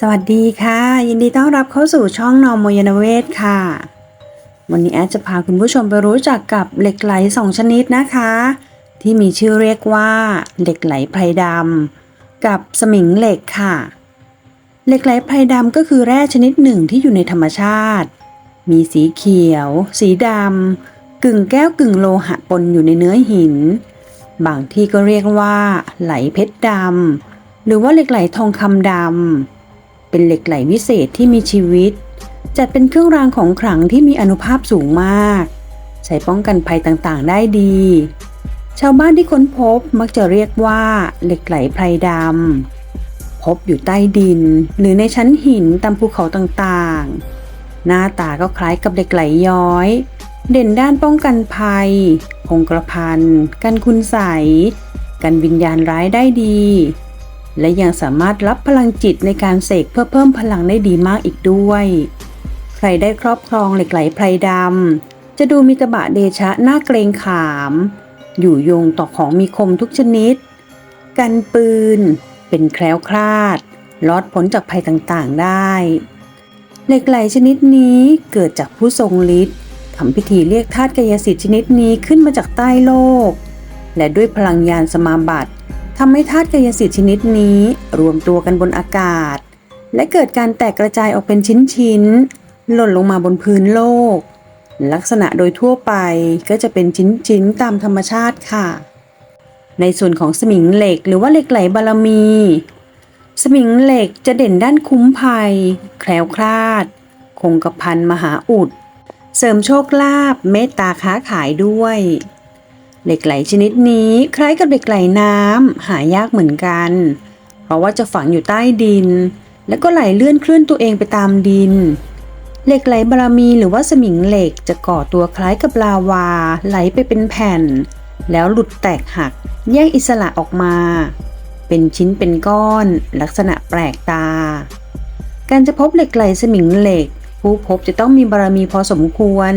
สวัสดีค่ะ ยินดีต้อนรับเข้าสู่ช่องนอมโมยนเวศค่ะ วันนี้แอดจะพาคุณผู้ชมไปรู้จักกับเหล็กไหลสองชนิดนะคะ ที่มีชื่อเรียกว่า เหล็กไหลไพรดำกับสมิงเหล็กค่ะ เหล็กไหลไพรดำก็คือแร่ชนิดหนึ่งที่อยู่ในธรรมชาติ มีสีเขียว สีดำกึ่งแก้วกึ่งโลหะปนอยู่ในเนื้อหิน บางที่ก็เรียกว่า ไหลเพชรดำหรือว่าเหล็กไหลทองคำดำ เป็นเหล็กไหลวิเศษที่มีชีวิต จัดเป็นเครื่องรางของขลังที่มีอนุภาพสูงมาก ใช้ป้องกันภัยต่างๆ ได้ดี ชาวบ้านที่ค้นพบมักจะเรียกว่าเหล็กไหลไพรดำ พบอยู่ใต้ดิน หรือในชั้นหินตามภูเขาต่างๆ หน้าตาก็คล้ายกับเหล็กไหลย้อย เด่นด้านป้องกันภัย คงกระพัน กันคุณใสกันวิญญาณร้ายได้ดี และยังสามารถรับพลังจิตในการเสกเพื่อเพิ่มพลังได้ดีมากอีกด้วย ใครได้ครอบครองเหล็กไหลไพรดำจะดูมีตบะเดชะหน่าเกรงขาม อยู่โยงต่อของมีคมทุกชนิด กันปืน เป็นแคล้วคลาดลอดพ้นจากภัยต่างๆได้ เหล็กไหลชนิดนี้เกิดจากผู้ทรงฤทธิ์ทำพิธีเรียกธาตุกายสิทธิ์ชนิดนี้ขึ้นมาจากใต้โลก และด้วยพลังยานสมาบัติ ทำให้ธาตุกายสิทธิ์ชนิดนี้รวมตัวกันบนอากาศ และเกิดการแตกกระจายออกเป็นชิ้นๆ หล่นลงมาบนพื้นโลก ลักษณะโดยทั่วไปก็จะเป็นชิ้นๆ ตามธรรมชาติค่ะ ในส่วนของสมิงเหล็กหรือว่าเหล็กไหลบารมี สมิงเหล็กจะเด่นด้านคุ้มภัย แคล้วคลาด คงกระพันมหาอุด เสริมโชคลาภเมตตาค้าขายด้วย เหล็กไหลชนิดนี้คล้ายกับเหล็กไหลน้ำหายากเหมือนกัน เพราะว่าจะฝังอยู่ใต้ดิน แล้วก็ไหลเลื่อนเคลื่อนตัวเองไปตามดิน เหล็กไหลบารมีหรือว่าสมิงเหล็กจะก่อตัวคล้ายกับลาวา ไหลไปเป็นแผ่น แล้วหลุดแตกหัก แยกอิสระออกมา เป็นชิ้นเป็นก้อน ลักษณะแปลกตา การจะพบเหล็กไหลสมิงเหล็ก ผู้พบจะต้องมีบารมีพอสมควร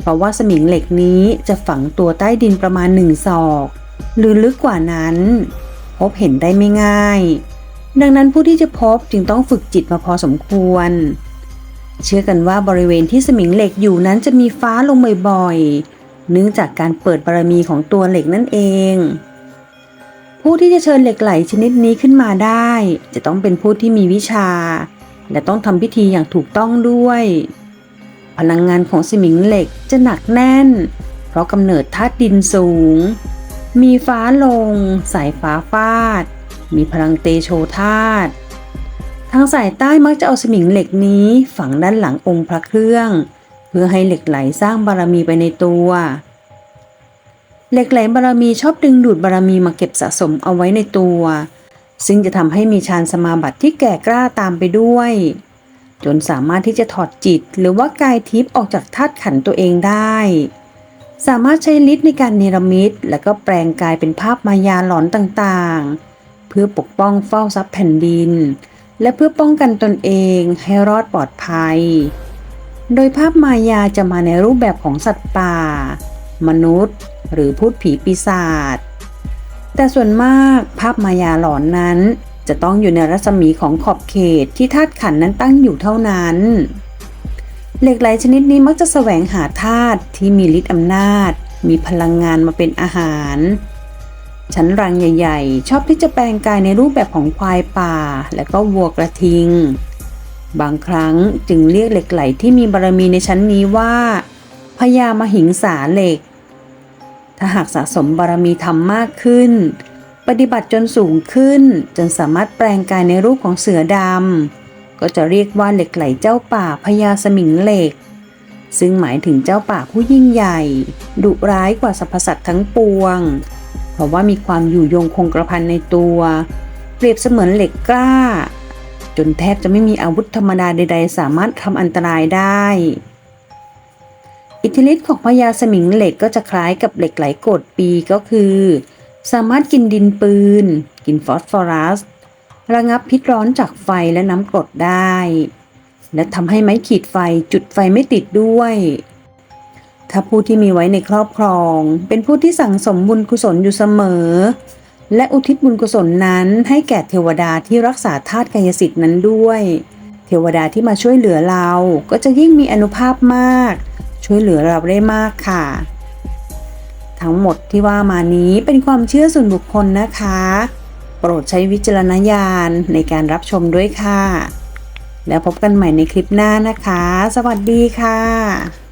เพราะว่าสมิงเหล็กนี้จะฝังตัวใต้ดินประมาณหนึ่งศอก หรือลึกกว่านั้น พบเห็นได้ไม่ง่าย ดังนั้นผู้ที่จะพบจึงต้องฝึกจิตมาพอสมควร เชื่อกันว่าบริเวณที่สมิงเหล็กอยู่นั้นจะมีฟ้าลงบ่อยๆ เนื่องจากการเปิดบารมีของตัวเหล็กนั่นเอง ผู้ที่จะเชิญเหล็กไหลชนิดนี้ขึ้นมาได้ จะต้องเป็นผู้ที่มีวิชา และต้องทำพิธีอย่างถูกต้องด้วย พลังงานของสมิงเหล็กจะหนักแน่น เพราะกำเนิดธาตุดินสูง มีฟ้าลง สายฟ้าฟาด มีพลังเตโชธาตุทางสายใต้มักจะเอาสมิงเหล็กนี้ฝังด้านหลังองค์พระเครื่อง เพื่อให้เหล็กไหลสร้างบารมีไปในตัว เหล็กไหลบารมีชอบดึงดูดบารมีมาเก็บสะสมเอาไว้ในตัว ซึ่งจะทำให้มีฌานสมาบัติที่แก่กล้าตามไปด้วย จนสามารถที่จะถอดจิต หรือว่ากายทิพย์ออกจากธาตุขันตัวเองได้ สามารถใช้ฤทธิ์ในการเนรมิตและก็แปลงกายเป็นภาพมายาหลอนต่างๆ เพื่อปกป้องเฝ้าทรัพย์แผ่นดิน และเพื่อป้องกันตนเองให้รอดปลอดภัย โดยภาพมายาจะมาในรูปแบบของสัตว์ป่า มนุษย์ หรือพูดผีปีศาจแต่ส่วนมากภาพมายาหลอนนั้น จะต้องอยู่ในรัศมีของขอบเขตที่ธาตุขันนั้นตั้งอยู่เท่านั้น เหล็กไหลชนิดนี้มักจะแสวงหาธาตุที่มีฤทธิ์อำนาจ มีพลังงานมาเป็นอาหาร ชั้นรังใหญ่ ๆ ชอบที่จะแปลงกายในรูปแบบของควายป่า และก็วัวกระทิง บางครั้งจึงเรียกเหล็กไหลที่มีบารมีในชั้นนี้ว่าพญามหิงสาเหล็ก ถ้าหากสะสมบารมีธรรมมากขึ้น ปฏิบัติจนสูงขึ้น จนสามารถแปลงกายในรูปของเสือดำก็จะเรียกว่าเหล็กไหลเจ้าป่าพญาสมิงเหล็ก ซึ่งหมายถึงเจ้าป่าผู้ยิ่งใหญ่ ดุร้ายกว่าสรรพสัตว์ทั้งปวง เพราะว่ามีความอยู่ยงคงกระพันในตัว เปรียบเสมือนเหล็กกล้า จนแทบจะไม่มีอาวุธธรรมดาใด ๆ สามารถทำอันตรายได้อิทธิฤทธิ์ของพญาสมิงเหล็กก็จะคล้ายกับเหล็กไหลโกรธปีก็คือ สามารถกินดินปืน กินฟอสฟอรัส ระงับพิษร้อนจากไฟและน้ำกรดได้ และทำให้ไม้ขีดไฟจุดไฟไม่ติดด้วย ถ้าผู้ที่มีไว้ในครอบครอง เป็นผู้ที่สั่งสมบุญกุศลอยู่เสมอ และอุทิศบุญกุศลนั้นให้แก่เทวดาที่รักษาธาตุกายสิทธิ์นั้นด้วย เทวดาที่มาช่วยเหลือเราก็จะยิ่งมีอนุภาพมาก ช่วยเหลือเราได้มากค่ะ ทั้งหมดที่ว่ามานี้เป็นความเชื่อส่วนบุคคลนะคะ โปรดใช้วิจารณญาณในการรับชมด้วยค่ะ แล้วพบกันใหม่ในคลิปหน้านะคะ สวัสดีค่ะ